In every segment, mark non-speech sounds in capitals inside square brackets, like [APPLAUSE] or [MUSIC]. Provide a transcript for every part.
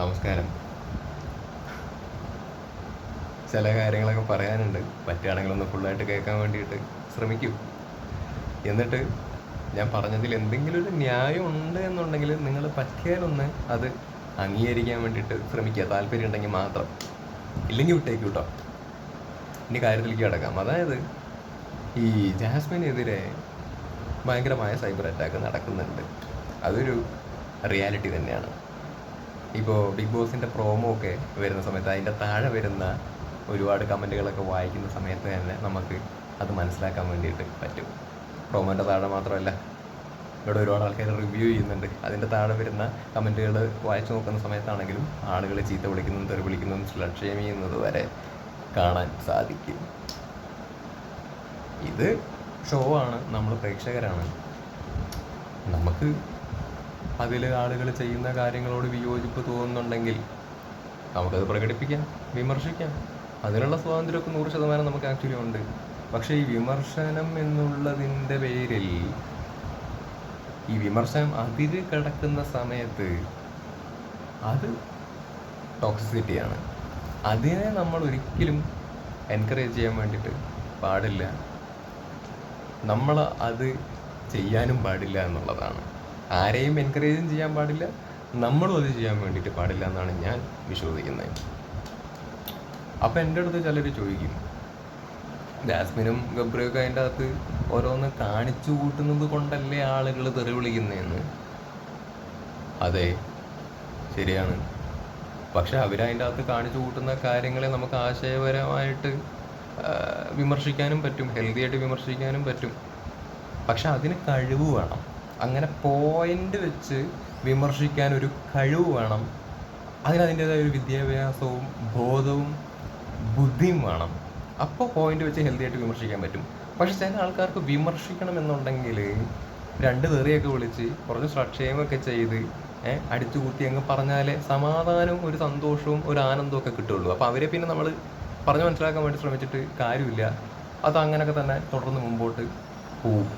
നമസ്കാരം. ചില കാര്യങ്ങളൊക്കെ പറയാനുണ്ട്. പറ്റുകയാണെങ്കിൽ ഒന്ന് ഫുള്ളായിട്ട് കേൾക്കാൻ വേണ്ടിയിട്ട് ശ്രമിക്കൂ. എന്നിട്ട് ഞാൻ പറഞ്ഞതിൽ എന്തെങ്കിലും ഒരു ന്യായം ഉണ്ട് എന്നുണ്ടെങ്കിൽ നിങ്ങൾ പറ്റിയാലൊന്ന് അത് അംഗീകരിക്കാൻ വേണ്ടിയിട്ട് ശ്രമിക്കുക. താല്പര്യം ഉണ്ടെങ്കിൽ മാത്രം. ഇല്ലെങ്കിൽ വിട്ടേക്ക് കേട്ടോ ഇനി കാര്യത്തിലേക്ക് കിടക്കാം. അതായത് ഈ ജാസ്മിനെതിരെ ഭയങ്കരമായ സൈബർ അറ്റാക്ക് നടക്കുന്നുണ്ട്. അതൊരു റിയാലിറ്റി തന്നെയാണ്. ഇപ്പോൾ ബിഗ് ബോസിന്റെ പ്രോമോ ഒക്കെ വരുന്ന സമയത്ത് അതിന്റെ താഴെ വരുന്ന ഒരുപാട് കമന്റുകളൊക്കെ വായിക്കുന്ന സമയത്ത് തന്നെ നമുക്ക് അത് മനസ്സിലാക്കാൻ വേണ്ടിയിട്ട് പറ്റും. പ്രോമോന്റെ താഴെ മാത്രമല്ല ഇവിടെ ഒരുപാട് ആൾക്കാർ റിവ്യൂ ചെയ്യുന്നുണ്ട്. അതിന്റെ താഴെ വരുന്ന കമന്റുകൾ വായിച്ചു നോക്കുന്ന സമയത്താണെങ്കിലും ആളുകൾ ചീത്ത വിളിക്കുന്നതും തെറി വിളിക്കുന്നതും സ്ലഡ് ചെയ്യുന്നത് വരെ കാണാൻ സാധിക്കും. ഇത് ഷോ ആണ്. നമ്മൾ പ്രേക്ഷകരാണ്. നമുക്ക് അതിൽ ആളുകൾ ചെയ്യുന്ന കാര്യങ്ങളോട് വിയോജിപ്പ് തോന്നുന്നുണ്ടെങ്കിൽ നമുക്കത് പ്രകടിപ്പിക്കാം വിമർശിക്കാം. അതിനുള്ള സ്വാതന്ത്ര്യമൊക്കെ നൂറ് ശതമാനം നമുക്ക് ആക്ച്വലി ഉണ്ട്. പക്ഷേ ഈ വിമർശനം എന്നുള്ളതിന്റെ പേരിൽ ഈ വിമർശനം അതിര് കിടക്കുന്ന സമയത്ത് അത് ടോക്സിസിറ്റിയാണ് അതിനെ നമ്മൾ ഒരിക്കലും എൻകറേജ് ചെയ്യാൻ വേണ്ടിയിട്ട് പാടില്ല. നമ്മൾ അത് ചെയ്യാനും പാടില്ല എന്നുള്ളതാണ്. ആരെയും എൻകറേജും ചെയ്യാൻ പാടില്ല. നമ്മളും അത് ചെയ്യാൻ വേണ്ടിയിട്ട് പാടില്ല എന്നാണ് ഞാൻ വിശ്വസിക്കുന്നത്. അപ്പം എന്റെ അടുത്ത് ചിലർ ചോദിക്കും ജാസ്മിനും ഗബ്രിയൊക്കെ അതിന്റെ അകത്ത് ഓരോന്ന് കാണിച്ചു കൂട്ടുന്നത് കൊണ്ടല്ലേ ആളുകൾ തെറി വിളിക്കുന്നതെന്ന്? അതെ ശരിയാണ്. പക്ഷെ അവരതിന്റെ അകത്ത് കാണിച്ചു കൂട്ടുന്ന കാര്യങ്ങളെ നമുക്ക് ആശയപരമായിട്ട് വിമർശിക്കാനും പറ്റും ഹെൽത്തി ആയിട്ട് വിമർശിക്കാനും പറ്റും. പക്ഷെ അതിന് കഴിവ് വേണം. അങ്ങനെ പോയിന്റ് വെച്ച് വിമർശിക്കാൻ ഒരു കഴിവ് വേണം. അതിന് അതിന്റെതായ ഒരു വിദ്യാഭ്യാസവും ബോധവും ബുദ്ധിയും വേണം. അപ്പോൾ പോയിന്റ് വെച്ച് ഹെൽത്തി ആയിട്ട് വിമർശിക്കാൻ പറ്റും. പക്ഷെ ചില ആൾക്കാർക്ക് വിമർശിക്കണം എന്നുണ്ടെങ്കിൽ രണ്ട് തെറിയൊക്കെ വിളിച്ച് കുറച്ച് ശ്രക്ഷേമൊക്കെ ചെയ്ത് അടിച്ചു കൂട്ടി അങ്ങ് പറഞ്ഞാലേ സമാധാനവും ഒരു സന്തോഷവും ഒരു ആനന്ദവും ഒക്കെ കിട്ടുള്ളൂ അപ്പോൾ അവരെ പിന്നെ നമ്മൾ പറഞ്ഞു മനസ്സിലാക്കാൻ വേണ്ടി ശ്രമിച്ചിട്ട് കാര്യമില്ല. അത് അങ്ങനെയൊക്കെ തന്നെ തുടർന്ന് മുമ്പോട്ട് പോകും.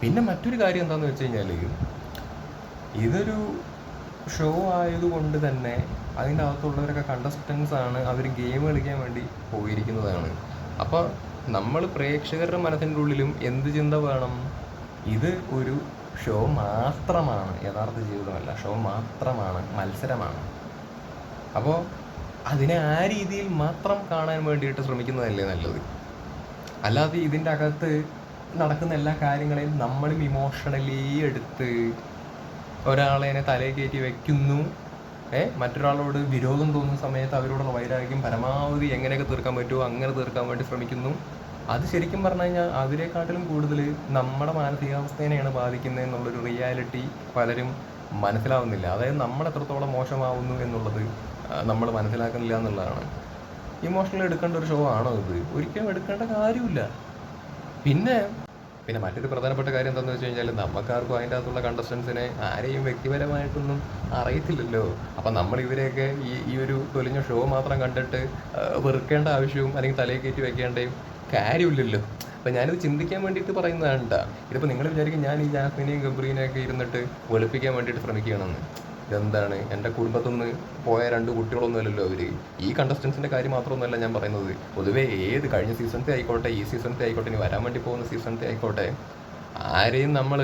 പിന്നെ മറ്റൊരു കാര്യം എന്താണെന്ന് വെച്ച് കഴിഞ്ഞാൽ ഇതൊരു ഷോ ആയതുകൊണ്ട് തന്നെ അതിന്റെ അകത്തുള്ളവരൊക്കെ കണ്ടസ്റ്റൻസ് ആണ് അവർ ഗെയിം കളിക്കാൻ വേണ്ടി പോയിരിക്കുന്നതാണ്. അപ്പോൾ നമ്മൾ പ്രേക്ഷകരുടെ മനസ്സിന്റെ ഉള്ളിലും എന്ത് ചിന്ത വേണം? ഇത് ഒരു ഷോ മാത്രമാണ് യഥാർത്ഥ ജീവിതമല്ല ഷോ മാത്രമാണ് മത്സരമാണ്. അപ്പോൾ അതിനെ ആ രീതിയിൽ മാത്രം കാണാൻ വേണ്ടിയിട്ട് ശ്രമിക്കുന്നതല്ലേ നല്ലത്? അല്ലാതെ ഇതിന്റെ അകത്ത് നടക്കുന്ന എല്ലാ കാര്യങ്ങളെയും നമ്മളും ഇമോഷണലി എടുത്ത് ഒരാളെ തലയിൽ കയറ്റി വെക്കുന്നു. ഏഹ് മറ്റൊരാളോട് വിരോധം തോന്നുന്ന സമയത്ത് അവരോടുള്ള വൈരാഗ്യം പരമാവധി എങ്ങനെയൊക്കെ തീർക്കാൻ പറ്റുമോ അങ്ങനെ തീർക്കാൻ വേണ്ടി ശ്രമിക്കുന്നു. അത് ശരിക്കും പറഞ്ഞു കഴിഞ്ഞാൽ അതിനെക്കാട്ടിലും കൂടുതൽ നമ്മുടെ മാനസികാവസ്ഥേനെയാണ് ബാധിക്കുന്നത് എന്നുള്ളൊരു റിയാലിറ്റി പലരും മനസ്സിലാവുന്നില്ല. അതായത് നമ്മൾ എത്രത്തോളം മോശമാവുന്നു എന്നുള്ളത് നമ്മൾ മനസ്സിലാക്കുന്നില്ല എന്നുള്ളതാണ്. ഇമോഷണൽ എടുക്കേണ്ട ഒരു ഷോ ആണോ ഇത്? ഒരിക്കലും എടുക്കേണ്ട കാര്യമില്ല പിന്നെ പിന്നെ മറ്റൊരു പ്രധാനപ്പെട്ട കാര്യം എന്താണെന്ന് വെച്ച് കഴിഞ്ഞാൽ നമുക്കാർക്കും അതിന്റെ അകത്തുള്ള കണ്ടസ്റ്റൻസിനെ ആരെയും വ്യക്തിപരമായിട്ടൊന്നും അറിയത്തില്ലല്ലോ. അപ്പം നമ്മൾ ഇവരെയൊക്കെ ഈ ഈ ഒരു തൊലിഞ്ഞ ഷോ മാത്രം കണ്ടിട്ട് വെറുക്കേണ്ട ആവശ്യവും അല്ലെങ്കിൽ തലയിൽ കയറ്റി വെക്കേണ്ടയും കാര്യമില്ലല്ലോ. അപ്പം ഞാനിത് ചിന്തിക്കാൻ വേണ്ടിയിട്ട് പറയുന്നതാണ് കേട്ടോ ഇതിപ്പോൾ നിങ്ങൾ വിചാരിക്കും ഞാൻ ഈ ജാസ്മിനെയും ഗബ്രീനെയൊക്കെ ഇരുന്നിട്ട് വെളുപ്പിക്കാൻ വേണ്ടിയിട്ട് ശ്രമിക്കുകയാണെന്ന്. ഇതെന്താണ്? എന്റെ കുടുംബത്തിൽ നിന്ന് പോയ രണ്ട് കുട്ടികളൊന്നും അല്ലല്ലോ അവർ ഈ കണ്ടസ്റ്റൻസിന്റെ കാര്യം മാത്രമൊന്നുമല്ല ഞാൻ പറയുന്നത്. പൊതുവേ ഏത് കഴിഞ്ഞ സീസണത്തെ ആയിക്കോട്ടെ ഈ സീസണത്തെ ആയിക്കോട്ടെ ഇനി വരാൻ വേണ്ടി പോകുന്ന സീസണത്തെ ആയിക്കോട്ടെ ആരെയും നമ്മൾ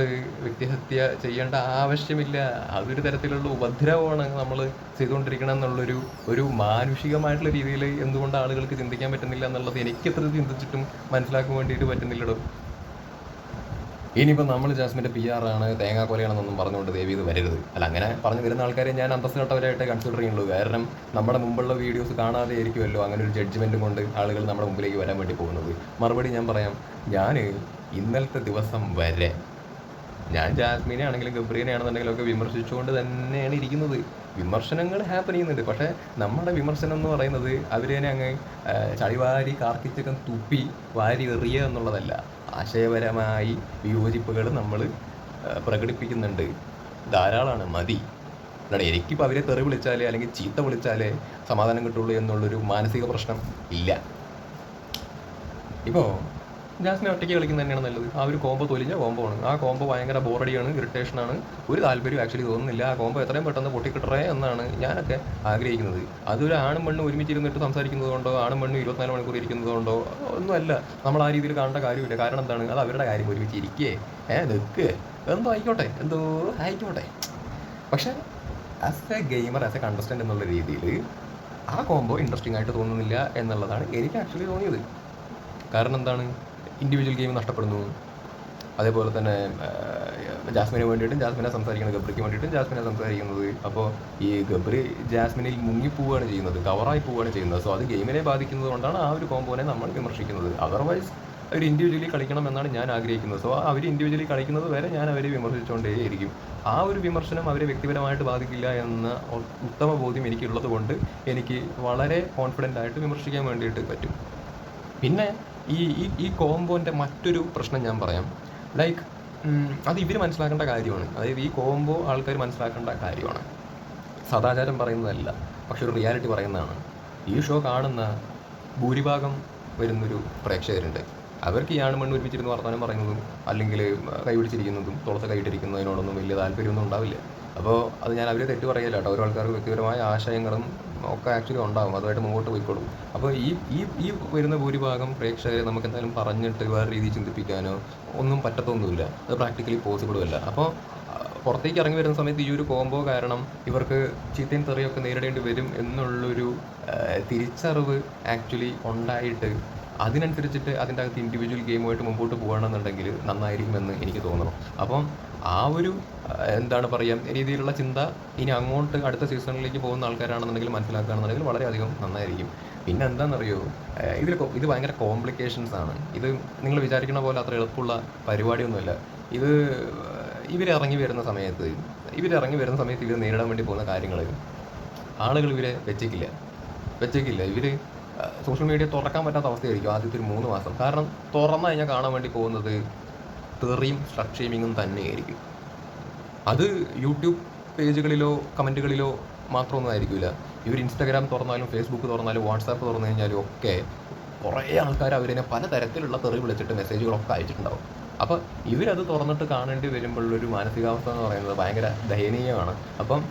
വ്യക്തിഹത്യ ചെയ്യേണ്ട ആവശ്യമില്ല. അതൊരു തരത്തിലുള്ള ഉപദ്രവമാണ് നമ്മൾ ചെയ്തുകൊണ്ടിരിക്കണം എന്നുള്ളൊരു ഒരു മാനുഷികമായിട്ടുള്ള രീതിയിൽ എന്തുകൊണ്ട് ആളുകൾക്ക് ചിന്തിക്കാൻ പറ്റുന്നില്ല എന്നുള്ളത് എനിക്ക് എത്ര ചിന്തിച്ചിട്ടും മനസ്സിലാക്കാൻ വേണ്ടിയിട്ട് പറ്റുന്നില്ലടോ. ഇനിയിപ്പോൾ നമ്മൾ ജാസ്മിന്റെ പി ആർ ആണ് തേങ്ങാക്കൊലയാണെന്നൊന്നും പറഞ്ഞുകൊണ്ട് ദേവി ഇത് വരരുത്. അല്ല അങ്ങനെ പറഞ്ഞു വരുന്ന ആൾക്കാരെ ഞാൻ അന്തസ്സുകെട്ടവരായിട്ട് കൺസിഡർ ചെയ്യുള്ളൂ കാരണം നമ്മുടെ മുമ്പുള്ള വീഡിയോസ് കാണാതെ ആയിരിക്കുമല്ലോ അങ്ങനെ ഒരു ജഡ്ജ്മെന്റും കൊണ്ട് ആളുകൾ നമ്മുടെ മുമ്പിലേക്ക് വരാൻ വേണ്ടി പോകുന്നത്. മറുപടി ഞാൻ പറയാം ഞാൻ ഇന്നലത്തെ ദിവസം വരെ ഞാൻ ജാസ്മിനെ ആണെങ്കിലും ഗബ്രീനെ ആണെന്നുണ്ടെങ്കിലും ഒക്കെ വിമർശിച്ചുകൊണ്ട് തന്നെയാണ് ഇരിക്കുന്നത്. വിമർശനങ്ങൾ ഹാപ്പൻ ചെയ്യുന്നുണ്ട്. പക്ഷേ നമ്മുടെ വിമർശനം എന്ന് പറയുന്നത് അവരതിനെ അങ്ങ് ചളിവാരി കാർക്കിച്ചൊക്കെ തുപ്പി വാരി എറിയുക എന്നുള്ളതല്ല. ആശയപരമായി വിയോജിപ്പുകൾ നമ്മൾ പ്രകടിപ്പിക്കുന്നുണ്ട്. ധാരാളമാണ്. മതി. അല്ലാതെ എനിക്കിപ്പോൾ അവരെ തെറി വിളിച്ചാലേ അല്ലെങ്കിൽ ചീത്ത വിളിച്ചാലേ സമാധാനം കിട്ടുള്ളൂ എന്നുള്ളൊരു മാനസിക പ്രശ്നം ഇല്ല. ഇപ്പോൾ ജാസ്മിൻ ഒറ്റയ്ക്ക് കളിക്കുന്നത് തന്നെയാണ് നല്ലത്. ആ ഒരു കോംബോ തൊലിഞ്ഞ കോംബോ ആണ്. ആ കോംബോ ഭയങ്കര ബോറടിയാണ് ഇറിറ്റേഷനാണ് ഒരു താല്പര്യം ആക്ച്വലി തോന്നുന്നില്ല. ആ കോംബോ എത്രയും പെട്ടെന്ന് പൊട്ടിക്കിട്ടറേ എന്നാണ് ഞാനൊക്കെ ആഗ്രഹിക്കുന്നത്. അതൊരു ആണും പെണ്ണും ഒരുമിച്ചിരുന്നിട്ട് സംസാരിക്കുന്നത് കൊണ്ടോ ആണും പെണ്ണും ഇരുപത്തിനാല് മണിക്കൂർ ഇരിക്കുന്നത് കൊണ്ടോ ഒന്നുമല്ല. നമ്മൾ ആ രീതിയിൽ കാണേണ്ട കാര്യമില്ല. കാരണം എന്താണ്? അത് അവരുടെ കാര്യം. ഒരുമിച്ച് ഇരിക്കേ. ഏ നിൽക്കേ എന്തോ ആയിക്കോട്ടെ. എന്തോ ആയിക്കോട്ടെ. പക്ഷേ as a gamer as a contestant എന്നുള്ള രീതിയിൽ ആ കോംബോ ഇൻട്രസ്റ്റിംഗ് ആയിട്ട് തോന്നുന്നില്ല എന്നുള്ളതാണ് എനിക്ക് ആക്ച്വലി തോന്നിയത്. കാരണം എന്താണ്? ഇൻഡിവിജ്വൽ ഗെയിം നഷ്ടപ്പെടുന്നു. അതേപോലെ തന്നെ ജാസ്മിനെ വേണ്ടിയിട്ടും ജാസ്മിനെ സംസാരിക്കുന്നത് ഗബ്രിക്ക് വേണ്ടിയിട്ടും ജാസ്മിനെ സംസാരിക്കുന്നത്. അപ്പോൾ ഈ ഗബ്രി ജാസ്മിനിൽ മുങ്ങിപ്പോവുകയാണ് ചെയ്യുന്നത് കവറായി പോവുകയാണ് ചെയ്യുന്നത്. സോ അത് ഗെയിമിനെ ബാധിക്കുന്നത് കൊണ്ടാണ് ആ ഒരു കോമ്പോനെ നമ്മൾ വിമർശിക്കുന്നത്. അതർവൈസ് അവർ ഇൻഡിവിജ്വലി കളിക്കണം എന്നാണ് ഞാൻ ആഗ്രഹിക്കുന്നത്. സോ അവർ ഇൻഡിവിജ്വലി കളിക്കുന്നത് വരെ ഞാൻ അവരെ വിമർശിച്ചുകൊണ്ടേയിരിക്കും ആ ഒരു വിമർശനം അവരെ വ്യക്തിപരമായിട്ട് ബാധിക്കില്ല എന്ന ഉത്തമ ബോധ്യം എനിക്കുള്ളത് കൊണ്ട് എനിക്ക് വളരെ കോൺഫിഡന്റ് ആയിട്ട് വിമർശിക്കാൻ വേണ്ടിയിട്ട് പറ്റും. പിന്നെ ഈ ഈ ഈ കോംബോന്റെ മറ്റൊരു പ്രശ്നം ഞാൻ പറയാം. ലൈക്ക് അത് ഇവർ മനസ്സിലാക്കേണ്ട കാര്യമാണ്. അതായത് ഈ കോംബോ ആൾക്കാർ മനസ്സിലാക്കേണ്ട കാര്യമാണ്. സദാചാരം പറയുന്നതല്ല പക്ഷെ ഒരു റിയാലിറ്റി പറയുന്നതാണ്. ഈ ഷോ കാണുന്ന ഭൂരിഭാഗം വരുന്നൊരു പ്രേക്ഷകരുണ്ട്. അവർക്ക് ഈ ആണുമണ്ണ് ഒരുമിച്ചിരുന്ന് വർത്തമാനം പറയുന്നതും അല്ലെങ്കിൽ കൈപിടിച്ചിരിക്കുന്നതും തുളത്ത് കൈയിട്ടിരിക്കുന്നതിനോടൊന്നും വലിയ താല്പര്യമൊന്നും ഉണ്ടാവില്ല. അപ്പോൾ അത് ഞാൻ അവരെ തെറ്റ് പറയില്ല കേട്ടോ. ഓരോ ആൾക്കാർക്ക് വ്യക്തിപരമായ ആശയങ്ങളും ഒക്കെ ആക്ച്വലി ഉണ്ടാവും അതുമായിട്ട് മുമ്പോട്ട് പോയിക്കോളും. അപ്പോൾ ഈ ഈ ഈ വരുന്ന ഭൂരിഭാഗം പ്രേക്ഷകരെ നമുക്ക് എന്തായാലും പറഞ്ഞിട്ട് വേറെ രീതിയിൽ ചിന്തിപ്പിക്കാനോ ഒന്നും പറ്റത്തൊന്നുമില്ല. അത് പ്രാക്ടിക്കലി പോസിബിളും അല്ല. അപ്പോൾ പുറത്തേക്ക് ഇറങ്ങി വരുന്ന സമയത്ത് ഈ ഒരു കോംബോ കാരണം ഇവർക്ക് ചീത്തയും തെറിയൊക്കെ നേരിടേണ്ടി വരും എന്നുള്ളൊരു തിരിച്ചറിവ് ആക്ച്വലി ഉണ്ടായിട്ട് അതിനനുസരിച്ചിട്ട് അതിന്റെ അകത്ത് ഇൻഡിവിജ്വൽ ഗെയിമുമായിട്ട് മുമ്പോട്ട് പോകണമെന്നുണ്ടെങ്കിൽ നന്നായിരിക്കുമെന്ന് എനിക്ക് തോന്നുന്നു. അപ്പം ആ ഒരു എന്താണ് പറയുക രീതിയിലുള്ള ചിന്ത ഇനി അങ്ങോട്ട് അടുത്ത സീസണിലേക്ക് പോകുന്ന ആൾക്കാരാണെന്നുണ്ടെങ്കിൽ മനസ്സിലാക്കുകയാണെന്നുണ്ടെങ്കിൽ വളരെയധികം നന്നായിരിക്കും. പിന്നെ എന്താണെന്നറിയോ ഇതിൽ ഇത് ഭയങ്കര കോംപ്ലിക്കേഷൻസ് ആണ്. ഇത് നിങ്ങൾ വിചാരിക്കുന്ന പോലെ അത്ര എളുപ്പമുള്ള പരിപാടിയൊന്നുമില്ല. ഇത് ഇവരിറങ്ങി വരുന്ന സമയത്ത് ഇവരിറങ്ങി വരുന്ന സമയത്ത് ഇവർ നേരിടാൻ വേണ്ടി പോകുന്ന കാര്യങ്ങൾ ആളുകൾ ഇവരെ വെച്ചേക്കില്ല. വെച്ചേക്കില്ല. ഇവർ സോഷ്യൽ മീഡിയ തുറക്കാൻ പറ്റാത്ത അവസ്ഥയായിരിക്കും ആദ്യത്തെ ഒരു മൂന്ന് മാസം. കാരണം തുറന്നു കഴിഞ്ഞാൽ കാണാൻ വേണ്ടി പോകുന്നത് തെറിയും സ്ട്രക് ഷെയ്മിങ്ങും തന്നെയായിരിക്കും. അത് യൂട്യൂബ് പേജുകളിലോ കമന്റുകളിലോ മാത്രമൊന്നും ആയിരിക്കില്ല ഇവർ ഇൻസ്റ്റാഗ്രാം തുറന്നാലും ഫേസ്ബുക്ക് തുറന്നാലും വാട്സാപ്പ് തുറന്നു കഴിഞ്ഞാലും ഒക്കെ കുറേ ആൾക്കാർ അവരിനെ പലതരത്തിലുള്ള തെറി വിളിച്ചിട്ട് മെസ്സേജുകളൊക്കെ അയച്ചിട്ടുണ്ടാവും. അപ്പോൾ ഇവരത് തുറന്നിട്ട് കാണേണ്ടി വരുമ്പോഴുള്ളൊരു മാനസികാവസ്ഥ എന്ന് പറയുന്നത് ഭയങ്കര ദയനീയമാണ്. അപ്പം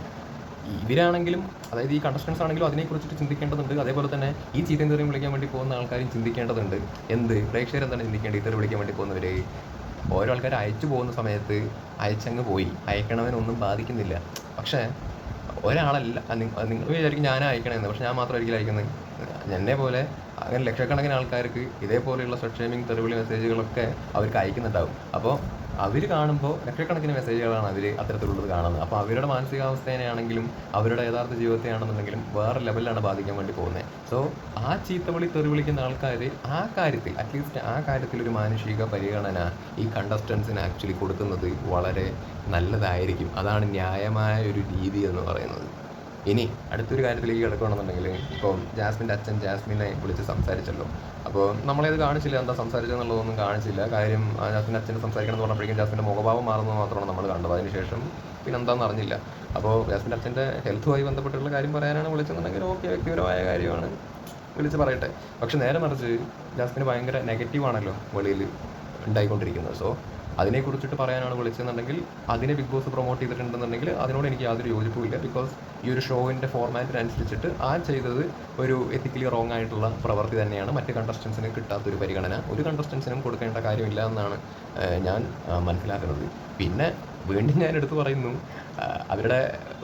ഇവരാണെങ്കിലും അതായത് ഈ കണ്ടസ്റ്റൻസ് ആണെങ്കിലും അതിനെക്കുറിച്ചിട്ട് ചിന്തിക്കേണ്ടതുണ്ട്. അതേപോലെ തന്നെ ഈ ചീത്തയും തെറിയും വിളിക്കാൻ വേണ്ടി പോകുന്ന ആൾക്കാരും ചിന്തിക്കേണ്ടതുണ്ട്. എന്ത്? പ്രേക്ഷകരെന്താണ് ചിന്തിക്കേണ്ടത്? ഇത്തരം വിളിക്കാൻ വേണ്ടി പോകുന്നവർ ഓരോ ആൾക്കാർ അയച്ചു പോകുന്ന സമയത്ത് അയച്ചങ്ങ് പോയി. അയക്കണവനൊന്നും ബാധിക്കുന്നില്ല. പക്ഷേ ഒരാളല്ല. നിങ്ങൾ വിചാരിക്കും ഞാൻ അയക്കണമെന്ന് പക്ഷെ ഞാൻ മാത്രം ഒരിക്കലും അയക്കുന്നത്. എന്നെ പോലെ അങ്ങനെ ലക്ഷക്കണക്കിന് ആൾക്കാർക്ക് ഇതേപോലെയുള്ള ഷേമിങ് തെറിവിളി മെസ്സേജുകളൊക്കെ അവർക്ക് അയക്കുന്നുണ്ടാവും. അപ്പോൾ അവർ കാണുമ്പോൾ ലക്ഷക്കണക്കിന് മെസ്സേജുകളാണ് അവർ അത്തരത്തിലുള്ളത് കാണുന്നത്. അപ്പോൾ അവരുടെ മാനസികാവസ്ഥേനെയാണെങ്കിലും അവരുടെ യഥാർത്ഥ ജീവിതത്തെയാണെന്നുണ്ടെങ്കിലും വേറെ ലെവലിലാണ് ബാധിക്കാൻ വേണ്ടി പോകുന്നത്. സോ ആ ചീത്തവിളി തെറിവിളിക്കുന്ന ആൾക്കാർ ആ കാര്യത്തിൽ അറ്റ്ലീസ്റ്റ് ആ കാര്യത്തിൽ ഒരു മാനുഷിക പരിഗണന ഈ കണ്ടസ്റ്റൻസിന് ആക്ച്വലി കൊടുക്കുന്നത് വളരെ നല്ലതായിരിക്കും. അതാണ് ന്യായമായ ഒരു രീതി എന്ന് പറയുന്നത്. ഇനി അടുത്തൊരു കാര്യത്തിലേക്ക് കിടക്കുകയാണെന്നുണ്ടെങ്കിൽ ഇപ്പോൾ ജാസ്മിന്റെ അച്ഛൻ ജാസ്മിനെ വിളിച്ച് സംസാരിച്ചല്ലോ. അപ്പോൾ നമ്മളേത് കാണിച്ചില്ല എന്താ സംസാരിച്ചെന്നുള്ളതൊന്നും കാണിച്ചില്ല. കാര്യം ജാസ്മിന്റെ അച്ഛനെ സംസാരിക്കണം എന്ന് പറഞ്ഞപ്പോഴേക്കും ജാസ്മിന്റെ മുഖഭാവം മാറുന്നത് മാത്രമാണ് നമ്മൾ കണ്ടത്. അതിനുശേഷം പിന്നെ എന്താണെന്ന് അറിഞ്ഞില്ല. അപ്പോൾ ജാസ്മിന്റെ അച്ഛന്റെ ഹെൽത്തുമായി ബന്ധപ്പെട്ടുള്ള കാര്യം പറയാനാണ് വിളിച്ചെന്നുണ്ടെങ്കിൽ ഓക്കെ വ്യക്തിപരമായ കാര്യമാണ്. വിളിച്ച് പറയട്ടെ. പക്ഷെ നേരെ മറിച്ച് ജാസ്മിന് ഭയങ്കര നെഗറ്റീവാണല്ലോ വെളിയിൽ ഉണ്ടായിക്കൊണ്ടിരിക്കുന്നത്. സോ അതിനെക്കുറിച്ചിട്ട് പറയാനാണ് വിളിച്ചതെന്നുണ്ടെങ്കിൽ അതിനെ ബിഗ് ബോസ് പ്രൊമോട്ട് ചെയ്തിട്ടുണ്ടെന്നുണ്ടെങ്കിൽ അതിനോട് എനിക്ക് യാതൊരു യോജിപ്പുമില്ല. ബിക്കോസ് ഈ ഒരു ഷോവിന്റെ ഫോർമാറ്റിനനുസരിച്ചിട്ട് ആ ചെയ്തത് ഒരു എത്തിക്കലി റോങ് ആയിട്ടുള്ള പ്രവൃത്തി തന്നെയാണ്. മറ്റ് കണ്ടസ്റ്റൻസിന് കിട്ടാത്തൊരു പരിഗണന. ഒരു കണ്ടസ്റ്റൻസിനും കൊടുക്കേണ്ട കാര്യമില്ല എന്നാണ് ഞാൻ മനസ്സിലാക്കുന്നത്. പിന്നെ വീണ്ടും ഞാൻ എടുത്തു പറയുന്നു. അവരുടെ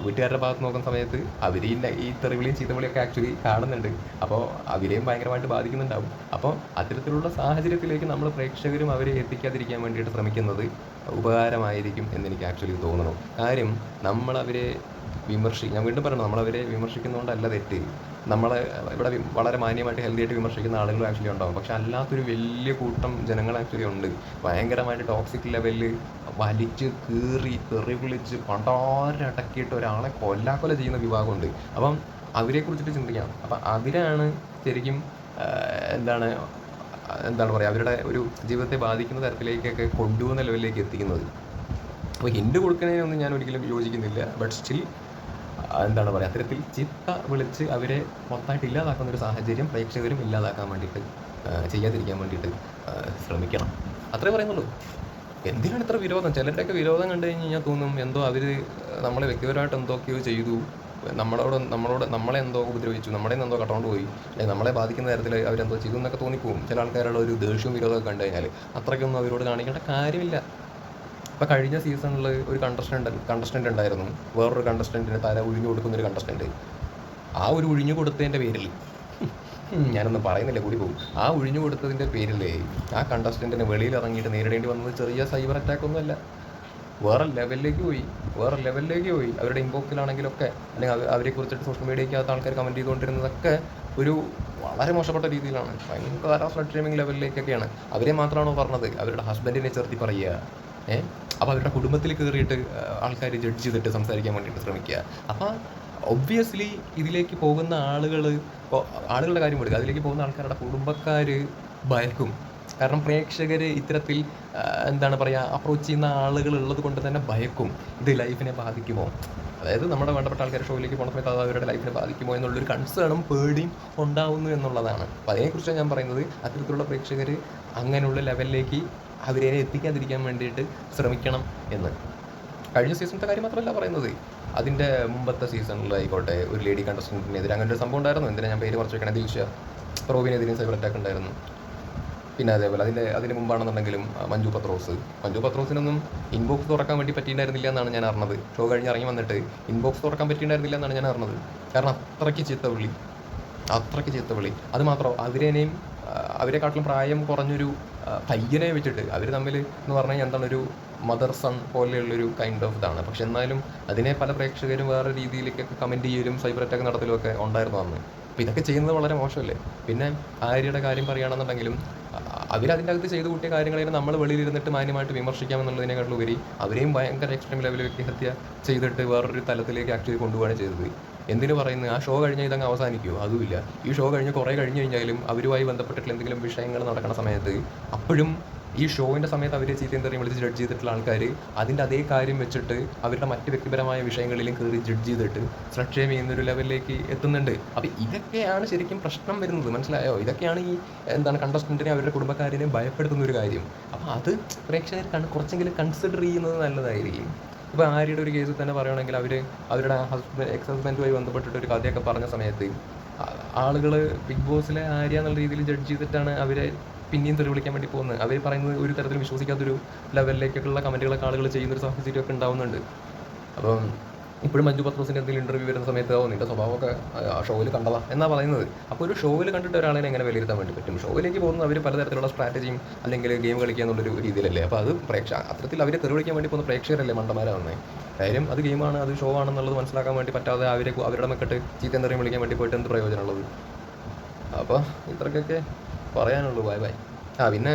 വീട്ടുകാരുടെ ഭാഗത്ത് നോക്കുന്ന സമയത്ത് അവർ ഈ തെറിവിളിയും ചീത്തവിളിയൊക്കെ ആക്ച്വലി കാണുന്നുണ്ട്. അപ്പോൾ അവരെയും ഭയങ്കരമായിട്ട് ബാധിക്കുന്നുണ്ടാവും. അപ്പോൾ അത്തരത്തിലുള്ള സാഹചര്യത്തിലേക്ക് നമ്മൾ പ്രേക്ഷകരും അവരെ എത്തിക്കാതിരിക്കാൻ വേണ്ടിയിട്ട് ശ്രമിക്കുന്നത് ഉപകാരമായിരിക്കും എന്നെനിക്ക് ആക്ച്വലി തോന്നുന്നു. കാര്യം നമ്മൾ അവരെ വിമർശി ഞാൻ വീണ്ടും പറയുന്നു നമ്മളവരെ വിമർശിക്കുന്നതുകൊണ്ടല്ല തെറ്റ്. നമ്മളെ ഇവിടെ വളരെ മാന്യമായിട്ട് ഹെൽത്തി ആയിട്ട് വിമർശിക്കുന്ന ആളുകൾ ആക്ച്വലി ഉണ്ടാവും. പക്ഷെ അല്ലാത്തൊരു വലിയ കൂട്ടം ജനങ്ങൾ ആക്ച്വലി ഉണ്ട്. ഭയങ്കരമായിട്ട് ടോക്സിക് ലെവലിൽ വലിച്ച് കീറി തെറി വിളിച്ച് പണ്ടാരടക്കിയിട്ട് ഒരാളെ കൊല്ലാക്കൊല ചെയ്യുന്ന വിഭാഗമുണ്ട്. അപ്പം അവരെക്കുറിച്ചിട്ട് ചിന്തിക്കാം. അപ്പം അവരാണ് ശരിക്കും എന്താണ് എന്താണ് പറയുക അവരുടെ ഒരു ജീവിതത്തെ ബാധിക്കുന്ന തരത്തിലേക്കൊക്കെ കൊണ്ടുപോകുന്ന ലെവലിലേക്ക് എത്തിക്കുന്നത്. അപ്പോൾ ഹിൻഡ് കൊടുക്കുന്നതിനൊന്നും ഞാൻ ഒരിക്കലും യോജിക്കുന്നില്ല. ബട്ട് സ്റ്റിൽ എന്താണ് പറയുക അത്തരത്തിൽ ചിത്ത വിളിച്ച് അവരെ മൊത്തമായിട്ട് ഇല്ലാതാക്കുന്ന ഒരു സാഹചര്യം പ്രേക്ഷകരും ഇല്ലാതാക്കാൻ വേണ്ടിയിട്ട് ചെയ്യാതിരിക്കാൻ വേണ്ടിയിട്ട് ശ്രമിക്കണം. അത്രേ പറയുന്നുള്ളൂ. എന്തിനാണ് ഇത്ര വിരോധം? ചിലരുടെയൊക്കെ വിരോധം കണ്ടു കഴിഞ്ഞ് കഴിഞ്ഞാൽ തോന്നും എന്തോ അവർ നമ്മളെ വ്യക്തിപരമായിട്ട് എന്തൊക്കെയോ ചെയ്തു. നമ്മളോട് നമ്മളോട് നമ്മളെ എന്തോ ഉപദ്രവിച്ചു നമ്മളെ എന്തോ കട്ടോണ്ട് പോയി. അല്ലെങ്കിൽ നമ്മളെ ബാധിക്കുന്ന തരത്തിൽ അവരെന്തോ ചെയ്തു എന്നൊക്കെ തോന്നിപ്പോവും. ചില ആൾക്കാരുടെ ഒരു ദേഷ്യവും വിരോധമൊക്കെ കണ്ടു കഴിഞ്ഞാൽ അത്രയ്ക്കൊന്നും അവരോട് കാണിക്കേണ്ട കാര്യമില്ല. ഇപ്പം കഴിഞ്ഞ സീസണിൽ ഒരു കണ്ടസ്റ്റന്റ് കണ്ടസ്റ്റന്റ് ഉണ്ടായിരുന്നു. വേറൊരു കണ്ടസ്റ്റന്റിന് തല ഒഴിഞ്ഞു കൊടുക്കുന്ന ഒരു കണ്ടസ്റ്റന്റ് ആ ഒരു ഒഴിഞ്ഞു കൊടുത്തതിന്റെ പേരിൽ [LAUGHS] ഞാനൊന്നും പറയുന്നില്ല കൂടി പോകും. ആ ഒഴിഞ്ഞു കൊടുത്തതിന്റെ പേരിൽ ആ കണ്ടസ്റ്റന്റിന് വെളിയിൽ ഇറങ്ങിയിട്ട് നേരിടേണ്ടി വന്നത് ചെറിയ സൈബർ അറ്റാക്ക് ഒന്നുമല്ല വേറെ ലെവലിലേക്ക് പോയി. വേറെ ലെവലിലേക്ക് പോയി. അവരുടെ ഇൻബോക്സിലാണെങ്കിലൊക്കെ അല്ലെങ്കിൽ അവ- അവരെ കുറിച്ചിട്ട് സോഷ്യൽ മീഡിയയ്ക്കകത്ത് ആൾക്കാർ കമന്റ് ചെയ്തുകൊണ്ടിരുന്നതൊക്കെ ഒരു വളരെ മോശപ്പെട്ട രീതിയിലാണ്. ഭയങ്കര ഷേമിങ് ലെവലിലേക്കൊക്കെയാണ് അവരെ മാത്രമാണോ പറഞ്ഞത്? അവരുടെ ഹസ്ബൻഡിനെ ചേർത്തി പറയുക. ഏഹ് അപ്പോൾ അവരുടെ കുടുംബത്തിൽ കയറിയിട്ട് ആൾക്കാർ ജഡ്ജ് ചെയ്തിട്ട് സംസാരിക്കാൻ വേണ്ടിയിട്ട് ശ്രമിക്കുക. അപ്പോൾ ഒബ്വിയസ്ലി ഇതിലേക്ക് പോകുന്ന ആളുകൾ ആളുകളുടെ കാര്യം എടുക്കുക. അതിലേക്ക് പോകുന്ന ആൾക്കാരുടെ കുടുംബക്കാർ ഭയക്കും. കാരണം പ്രേക്ഷകർ ഇത്തരത്തിൽ എന്താണ് പറയുക അപ്രോച്ച് ചെയ്യുന്ന ആളുകൾ ഉള്ളത് കൊണ്ട് തന്നെ ഭയക്കും. ഇത് ലൈഫിനെ ബാധിക്കുമോ? അതായത് നമ്മുടെ വേണ്ടപ്പെട്ട ആൾക്കാർ ഷോയിലേക്ക് പോകണ സമയത്ത് അത് അവരുടെ ലൈഫിനെ ബാധിക്കുമോ എന്നുള്ളൊരു കൺസേണും പേടിയും ഉണ്ടാവുന്നു എന്നുള്ളതാണ്. അപ്പോൾ അതിനെക്കുറിച്ചാണ് ഞാൻ പറയുന്നത്. അത്തരത്തിലുള്ള പ്രേക്ഷകർ അങ്ങനെയുള്ള ലെവലിലേക്ക് അവരെ എത്തിക്കാതിരിക്കാൻ വേണ്ടിയിട്ട് ശ്രമിക്കണം എന്ന്. കഴിഞ്ഞ സീസണത്തെ കാര്യം മാത്രമല്ല പറയുന്നത്. അതിന്റെ മുമ്പത്തെ സീസണിലായിക്കോട്ടെ ഒരു ലേഡി കണ്ടസ്റ്റന്റിനെതിരെ അങ്ങനെ ഒരു സംഭവം ഉണ്ടായിരുന്നു. എന്തിനാ ഞാൻ പേര് കുറച്ച് വെക്കണേ? ദിൽഷ റോബിനെതിരെയും സൈബർ അറ്റാക്ക് ഉണ്ടായിരുന്നു. പിന്നെ അതേപോലെ അതിന്റെ അതിന് മുമ്പാണെന്നുണ്ടെങ്കിലും മഞ്ജു പത്രോസ്. മഞ്ജു പത്രോസിനൊന്നും ഇൻബോക്സ് തുറക്കാൻ വേണ്ടി പറ്റിയിട്ടുണ്ടായിരുന്നില്ല എന്നാണ് ഞാൻ അറിഞ്ഞത്. ഷോ കഴിഞ്ഞ് ഇറങ്ങി വന്നിട്ട് ഇൻബോക്സ് തുറക്കാൻ പറ്റിയിട്ടുണ്ടായിരുന്നില്ല എന്നാണ് ഞാൻ അറിഞ്ഞത്. കാരണം അത്രയ്ക്ക് ചീത്തവിളി അത്രയ്ക്ക് ചീത്തവിളി അത് അതുമാത്രം അവരേനെയും ആ, അവരെക്കാട്ടിലും പ്രായം കുറഞ്ഞൊരു പയ്യനെ വെച്ചിട്ട് അവർ തമ്മിൽ എന്ന് പറഞ്ഞു കഴിഞ്ഞാൽ എന്താണ് ഒരു മദർ സൺ പോലെയുള്ളൊരു കൈൻഡ് ഓഫ് ഇതാണ്. പക്ഷെ എന്നാലും അതിനെ പല പ്രേക്ഷകരും വേറെ രീതിയിലേക്കൊക്കെ കമന്റ് ചെയ്യലും സൈബർ അറ്റാക്ക് നടത്തലുമൊക്കെ ഉണ്ടായിരുന്നു അന്ന്. അപ്പോൾ ഇതൊക്കെ ചെയ്യുന്നത് വളരെ മോശമല്ലേ? പിന്നെ ആര്യയുടെ കാര്യം പറയുകയാണെന്നുണ്ടെങ്കിലും അവരതിന്റെ അകത്ത് ചെയ്തു കൂട്ടിയ കാര്യങ്ങളെ നമ്മൾ വെളിയിലിരുന്നിട്ട് മാന്യമായിട്ട് വിമർശിക്കാമെന്നുള്ളതിനെക്കാട്ടിലും ഉപരി അവരെയും ഭയങ്കര എക്സ്ട്രീം ലെവലിൽ വ്യക്തിഹത്യ ചെയ്തിട്ട് വേറൊരു തലത്തിലേക്ക് ആക്ച്വലി കൊണ്ടുപോവുകയാണ് ചെയ്തത്. എന്തിനു പറയുന്നത്? ആ ഷോ കഴിഞ്ഞാൽ ഇതങ്ങ് അവസാനിക്കുമോ അതുമില്ല. ഈ ഷോ കഴിഞ്ഞ് കുറേ കഴിഞ്ഞ് കഴിഞ്ഞാലും അവരുമായി ബന്ധപ്പെട്ടിട്ടുള്ള എന്തെങ്കിലും വിഷയങ്ങൾ നടക്കുന്ന സമയത്ത് അപ്പോഴും ഈ ഷോവിന്റെ സമയത്ത് അവരെ ചീത്തയും തെറിയും വിളിച്ച് ജഡ്ജ് ചെയ്തിട്ടുള്ള ആൾക്കാർ അതിന്റെ അതേ കാര്യം വെച്ചിട്ട് അവരുടെ മറ്റ് വ്യക്തിപരമായ വിഷയങ്ങളിലും കയറി ജഡ്ജ് ചെയ്തിട്ട് സ്ലക്ഷേം ചെയ്യുന്നൊരു ലെവലിലേക്ക് എത്തുന്നുണ്ട്. അപ്പോൾ ഇതൊക്കെയാണ് ശരിക്കും പ്രശ്നം വരുന്നത്. മനസ്സിലായോ? ഇതൊക്കെയാണ് ഈ എന്താണ് കണ്ടസ്റ്റന്റിനെ അവരുടെ കുടുംബക്കാരനെ ഭയപ്പെടുത്തുന്ന ഒരു കാര്യം. അപ്പോൾ അത് പ്രേക്ഷകർ കുറച്ചെങ്കിലും കൺസിഡർ ചെയ്യുന്നത് നല്ലതായിരിക്കും. ഇപ്പോൾ ആര്യയുടെ ഒരു കേസിൽ തന്നെ പറയുകയാണെങ്കിൽ അവർ അവരുടെ ഹസ്ബൻഡ് എക്സ് ഹസ്ബൻഡുമായി ബന്ധപ്പെട്ടിട്ട് ഒരു കഥയൊക്കെ പറഞ്ഞ സമയത്ത് ആളുകൾ ബിഗ് ബോസിലെ ആര്യ എന്നുള്ള രീതിയിൽ ജഡ്ജ് ചെയ്തിട്ടാണ് അവരെ പിന്നെയും തെറി വിളിക്കാൻ വേണ്ടി പോകുന്നത്. അവർ പറയുന്നത് ഒരു തരത്തിലും വിശ്വസിക്കാത്തൊരു ലെവലിലേക്കൊക്കെയുള്ള കമന്റുകളൊക്കെ ആളുകൾ ചെയ്യുന്നൊരു സാഹചര്യം ഒക്കെ ഉണ്ടാവുന്നുണ്ട്. അപ്പം ഇപ്പോഴും മഞ്ജു പത്രോസിന്റെ എന്തെങ്കിലും ഇന്റർവ്യൂ വരുന്ന സമയത്ത് ഓ നിന്റെ സ്വഭാവമൊക്കെ ആ ഷോയിൽ കണ്ടതാ എന്നാ പറയുന്നത്. അപ്പോൾ ഒരു ഷോയിൽ കണ്ടിട്ട് ഒരാളെ എങ്ങനെ വിലയിരുത്താൻ വേണ്ടി പറ്റും? ഷോയിലേക്ക് പോകുന്ന അവർ പലതരത്തിലുള്ള സ്ട്രാറ്റജിയും അല്ലെങ്കിൽ ഗെയിം കളിക്കുക എന്നുള്ളൊരു രീതിയിലല്ലേ? അപ്പോൾ അത് പ്രേക്ഷ അത്തരത്തിൽ അവരെ തെറി വിളിക്കാൻ വേണ്ടി പോകുന്ന പ്രേക്ഷകരല്ലേ മണ്ടന്മാരാവുന്നത് കാര്യം അത് ഗെയിമാണ് അത് ഷോ ആണെന്നുള്ളത് മനസ്സിലാക്കാൻ വേണ്ടി പറ്റാതെ അവരെ അവരുടെ മക്കട്ട് ചീത്തയും തെറിയും വിളിക്കാൻ വേണ്ടി പോയിട്ട് എന്ത് പ്രയോജനമുള്ളത്? അപ്പോൾ ഇത്രക്കൊക്കെ പറയാനുള്ളൂ. Bye bye. ആ പിന്നെ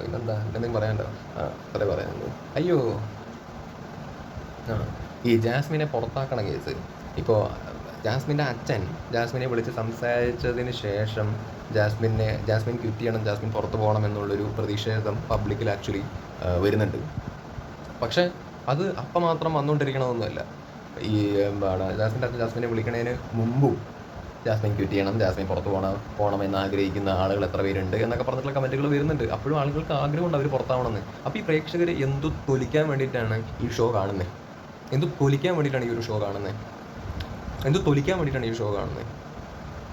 പിന്നെന്താ? എന്തെങ്കിലും പറയാനുണ്ടോ? അതെ പറയാനുള്ളൂ. അയ്യോ. ആ. ഈ ജാസ്മിനെ പുറത്താക്കണ കേസ്. ഇപ്പോൾ ജാസ്മിന്റെ അച്ഛൻ ജാസ്മിനെ വിളിച്ച് സംസാരിച്ചതിന് ശേഷം ജാസ്മിനെ ജാസ്മിൻ ക്വിറ്റ് ചെയ്യണം ജാസ്മിൻ പുറത്തു പോകണം എന്നുള്ളൊരു പ്രതിഷേധം പബ്ലിക്കിൽ ആക്ച്വലി വരുന്നുണ്ട്. പക്ഷേ അത് അപ്പം മാത്രം വന്നുകൊണ്ടിരിക്കണമെന്നൊന്നുമല്ല ഈ എന്താണ് ജാസ്മിന്റെ അച്ഛൻ ജാസ്മിനെ വിളിക്കണതിന് മുമ്പും ജാസ്മിൻ ക്വിറ്റ് ചെയ്യണം ജാസ്മിൻ പുറത്ത് പോകണം പോകണം എന്ന് ആഗ്രഹിക്കുന്ന ആളുകൾ എത്ര പേരുണ്ട് എന്നൊക്കെ പറഞ്ഞിട്ടുള്ള കമന്റുകൾ വരുന്നുണ്ട്. അപ്പോഴും ആളുകൾക്ക് ആഗ്രഹമുണ്ട് അവർ പുറത്താവണമെന്ന്. അപ്പോൾ ഈ പ്രേക്ഷകർ എന്തു തൊലിക്കാൻ വേണ്ടിയിട്ടാണ് ഈ ഷോ കാണുന്നത് എന്തു തൊലിക്കാൻ വേണ്ടിയിട്ടാണ് ഈ ഒരു ഷോ കാണുന്നത് എന്തു തൊലിക്കാൻ വേണ്ടിയിട്ടാണ് ഈ ഷോ കാണുന്നത്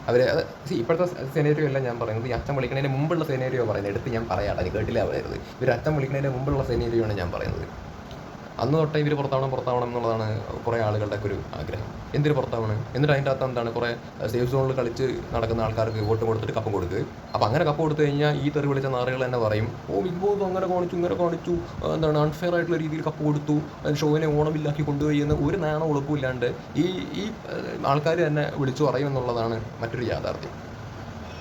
അവർ സി ഇപ്പോഴത്തെ സെനേരിയോ എല്ലാം ഞാൻ പറയുന്നത് ഈ അച്ഛൻ വിളിക്കുന്നതിന് മുമ്പുള്ള സെനേരിയോ പറയുന്നത് എടുത്ത് ഞാൻ പറയാം. അത് കേട്ടില്ല? പറയരുത് ഇവർ അച്ഛൻ വിളിക്കുന്നതിന് മുമ്പുള്ള സെനേരിയോ ആണ് ഞാൻ പറയുന്നത്. അന്ന് തൊട്ടേ ഇവർ പുറത്താവണം പുറത്താവണം എന്നുള്ളതാണ് കുറേ ആളുകളുടെ ഒരു ആഗ്രഹം. എന്തിന് പുറത്താവണം? എന്നിട്ട് അതിന്റെ അകത്ത് എന്താണ്? കുറേ സേഫ് സോണിൽ കളിച്ച് നടക്കുന്ന ആൾക്കാർക്ക് വോട്ട് കൊടുത്തിട്ട് കപ്പം കൊടുക്കുക അപ്പോൾ അങ്ങനെ കപ്പ് കൊടുത്തു കഴിഞ്ഞാൽ ഈ തെറി വിളിച്ച നാറുകൾ തന്നെ പറയും ഓ ബിഗ് ബോസ് അങ്ങനെ കാണിച്ചു ഇങ്ങനെ കാണിച്ചു. എന്താണ് അൺഫെയർ ആയിട്ടുള്ള രീതിയിൽ കപ്പ് കൊടുത്തു. ഷോവിനെ ഓണമില്ലാക്കി കൊണ്ടുപോയി എന്ന് ഒരു നാണം ഉളുപ്പില്ലാണ്ട് ഈ ഈ ആൾക്കാർ തന്നെ വിളിച്ചു പറയും എന്നുള്ളതാണ് മറ്റൊരു യാഥാർത്ഥ്യം.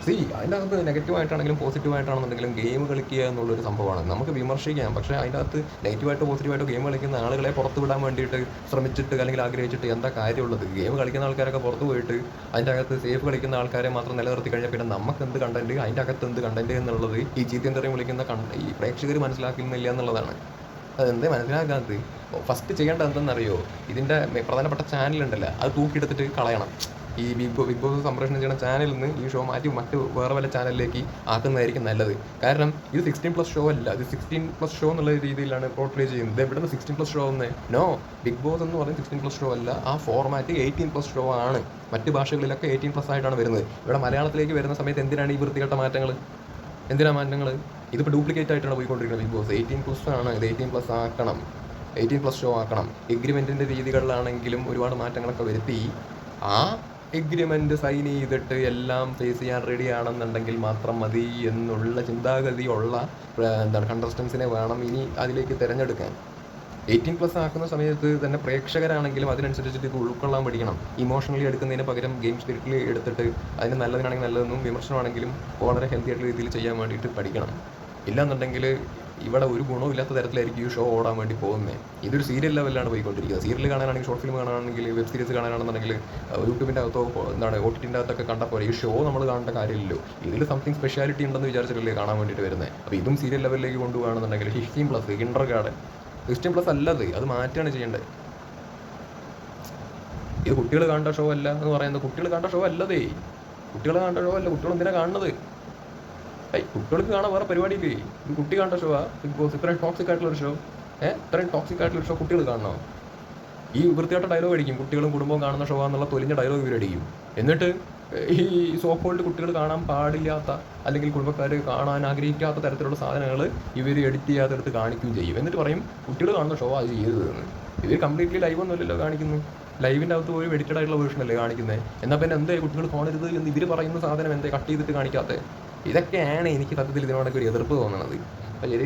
സി അതിന്റെ അകത്ത് നെഗറ്റീവായിട്ടാണെങ്കിലും പോസിറ്റീവായിട്ടാണെന്നുണ്ടെങ്കിലും ഗെയിം കളിക്കുക എന്നുള്ളൊരു സംഭവമാണ്. നമുക്ക് വിമർശിക്കാം. പക്ഷേ അതിന്റെ അകത്ത് നെഗറ്റീവായിട്ടോ ഗെയിം കളിക്കുന്ന ആളുകളെ പുറത്ത് വിടാൻ വേണ്ടിയിട്ട് ശ്രമിച്ചിട്ട് അല്ലെങ്കിൽ ആഗ്രഹിച്ചിട്ട് എന്താ കാര്യമുള്ളത്? ഗെയിം കളിക്കുന്ന ആൾക്കാരൊക്കെ പുറത്ത് പോയിട്ട് അതിന്റെ അകത്ത് സേഫ് കളിക്കുന്ന ആൾക്കാരെ മാത്രം നിലനിർത്തി കഴിഞ്ഞാൽ പിന്നെ നമുക്ക് എന്ത് കണ്ടന്റ് അതിന്റെ അകത്ത് എന്ത് കണ്ടന്റ് എന്നുള്ളത് ഈ ചീത്തയും വിളിക്കുന്ന ഈ പ്രേക്ഷകർ മനസ്സിലാക്കുന്നില്ല എന്നുള്ളതാണ്. അതെന്തേ മനസ്സിലാക്കാത്തത് ഫസ്റ്റ് ചെയ്യേണ്ടത് എന്തെന്നറിയോ ഇതിന്റെ പ്രധാനപ്പെട്ട ചാനൽ ഉണ്ടല്ലോ. അത് തൂക്കിയെടുത്തിട്ട് കളയണം. ഈ ബിഗ് ബോ ബിഗ് ബോസ് സംപ്രേഷണം ചെയ്യുന്ന ചാനലിൽ നിന്ന് ഈ ഷോ മാറ്റി മറ്റ് വേറെ വല്ല ചാനലിലേക്ക് ആക്കുന്നതായിരിക്കും നല്ലത്. കാരണം ഇത് സിക്സ്റ്റീൻ പ്ലസ് ഷോ അല്ല. ഇത് സിക്സ്റ്റീൻ പ്ലസ് ഷോ എന്നുള്ള രീതിയിലാണ് പോർട്രേ ചെയ്യുന്നത്. എവിടെ നിന്ന് സിക്സ്റ്റീൻ പ്ലസ് ഷോ എന്ന് നോ ബിഗ് ബോസ് എന്ന് പറയുന്നത് സിക്സ്റ്റീൻ പ്ലസ് ഷോ അല്ല. ആ ഫോർമാറ്റ് എയ്റ്റീൻ പ്ലസ് ഷോ ആണ്. മറ്റ് ഭാഷകളിലൊക്കെ എയ്റ്റീൻ പ്ലസ് ആയിട്ടാണ് വരുന്നത്. ഇവിടെ മലയാളത്തിലേക്ക് വരുന്ന സമയത്ത് എന്തിനാണ് ഈ വൃത്തികെട്ട മാറ്റങ്ങൾ എന്തിനാ മാറ്റങ്ങൾ ഇതിപ്പോൾ ഡ്യൂപ്ലിക്കേറ്റ് ആയിട്ടാണ് പോയിക്കൊണ്ടിരിക്കുന്നത് ബിഗ് ബോസ്. എയ്റ്റീൻ പ്ലസ് ആണ്. ഇത് എയ്റ്റീൻ പ്ലസ് ആക്കണം. എയ്റ്റീൻ പ്ലസ് ഷോ ആക്കണം. എഗ്രിമെന്റിന്റെ രീതികളിലാണെങ്കിലും ഒരുപാട് മാറ്റങ്ങളൊക്കെ വരുത്തി ആ എഗ്രിമെന്റ് സൈൻ ചെയ്തിട്ട് എല്ലാം ഫേസ് ചെയ്യാൻ റെഡി ആണെന്നുണ്ടെങ്കിൽ മാത്രം മതി എന്നുള്ള ചിന്താഗതിയുള്ള എന്താണ് കണ്ടസ്റ്റൻസിനെ വേണം ഇനി അതിലേക്ക് തിരഞ്ഞെടുക്കാൻ. എയ്റ്റീൻ പ്ലസ് ആക്കുന്ന സമയത്ത് തന്നെ പ്രേക്ഷകരാണെങ്കിലും അതിനനുസരിച്ചിട്ട് ഇത് ഉൾക്കൊള്ളാൻ പഠിക്കണം. ഇമോഷണലി എടുക്കുന്നതിന് പകരം ഗെയിം സ്പിരിറ്റിൽ എടുത്തിട്ട് അതിന് നല്ലതിനാണെങ്കിൽ നല്ലതെന്നും വിമർശനമാണെങ്കിലും വളരെ ഹെൽത്തി ആയിട്ടുള്ള രീതിയിൽ ചെയ്യാൻ വേണ്ടിയിട്ട് പഠിക്കണം. ഇല്ലാന്നുണ്ടെങ്കിൽ ഇവിടെ ഒരു ഗുണവും ഇല്ലാത്ത തരത്തിലായിരിക്കും ഈ ഷോ ഓടാൻ വേണ്ടി പോകുന്നത് ഇതൊരു സീരിയൽ ലെവലിലാണ് പോയിക്കൊണ്ടിരിക്കുന്നത്. സീരിയൽ കാണാനാണെങ്കിൽ ഷോർട്ട് ഫിലിം കാണാനാണെങ്കിൽ വെബ് സീരീസ് കാണാനാണെന്നുണ്ടെങ്കിൽ യൂട്യൂബിന്റെ അകത്തോ എന്താണ് ഒ ടി ടിന്റെ അകത്തൊക്കെ കണ്ടാൽ പോലെ ഈ ഷോ നമ്മൾ കാണേണ്ട കാര്യമില്ലല്ലോ. ഇതിൽ സംതിങ് സ്പെഷ്യാലിറ്റി ഉണ്ടെന്ന് വിചാരിച്ചിട്ടല്ലേ കാണാൻ വേണ്ടിയിട്ട് വരുന്നത് അപ്പോൾ ഇതും സീരിയൽ ലെവലിലേക്ക് കൊണ്ടുപോകുകയാണെന്നുണ്ടെങ്കിൽ fifteen plus kindergarten fifteen plus അല്ലത് അത് മാറ്റുകയാണ് ചെയ്യേണ്ടത്. ഇത് കുട്ടികൾ കണ്ട ഷോ അല്ല എന്ന് പറയുന്നത് കുട്ടികൾ കണ്ട ഷോ അല്ലതേ. കുട്ടികൾ കണ്ട ഷോ അല്ല കുട്ടികൾ എന്തിനാ കാണുന്നത്? കുട്ടികൾക്ക് കാണാൻ വേറെ പരിപാടിയില്ലേ ഒരു കുട്ടി കാണേണ്ട ഷോ ആ. ബിഗ് ബോസ് ഇത്രയും ടോക്സിക് ആയിട്ടുള്ള ഒരു ഷോ ഏഹ് ഇത്രയും ടോക്സിക് ആയിട്ടുള്ള ഷോ കുട്ടികൾ കാണണോ? ഈ വൃത്തിയായിട്ട ഡയലോഗ് അടിക്കും. കുട്ടികളും കുടുംബവും കാണുന്ന ഷോ എന്നുള്ള തൊലിഞ്ഞ ഡയലോഗ് ഇവരടിക്കും എന്നിട്ട് ഈ സോഫോൾഡ് കുട്ടികൾ കാണാൻ പാടില്ലാത്ത അല്ലെങ്കിൽ കുടുംബക്കാർ കാണാൻ ആഗ്രഹിക്കാത്ത തരത്തിലുള്ള സാധനങ്ങൾ ഇവർ എഡിറ്റ് ചെയ്യാത്തെടുത്ത് കാണിക്കുകയും ചെയ്യും. എന്നിട്ട് പറയും കുട്ടികൾ കാണുന്ന ഷോ അത് ചെയ്തതെന്ന് ഇവർ കംപ്ലീറ്റ്ലി ലൈവ് ഒന്നുമില്ലല്ലോ കാണിക്കുന്നു. ലൈവിന്റെ അകത്ത് ഒരു എഡിറ്റഡ് ആയിട്ടുള്ള വേർഷൻ അല്ലേ കാണിക്കുന്നത് എന്നാൽ പിന്നെ എന്തേ കുട്ടികൾ കാണരുത് എന്ന് ഇവർ പറയുന്ന സാധനം എന്തേ കട്ട് ചെയ്തിട്ട് കാണിക്കാത്തത് ഇതൊക്കെയാണ് എനിക്ക് സത്യത്തിൽ ഇതിനോടൊക്കെ ഒരു എതിർപ്പ് തോന്നുന്നത് വലിയ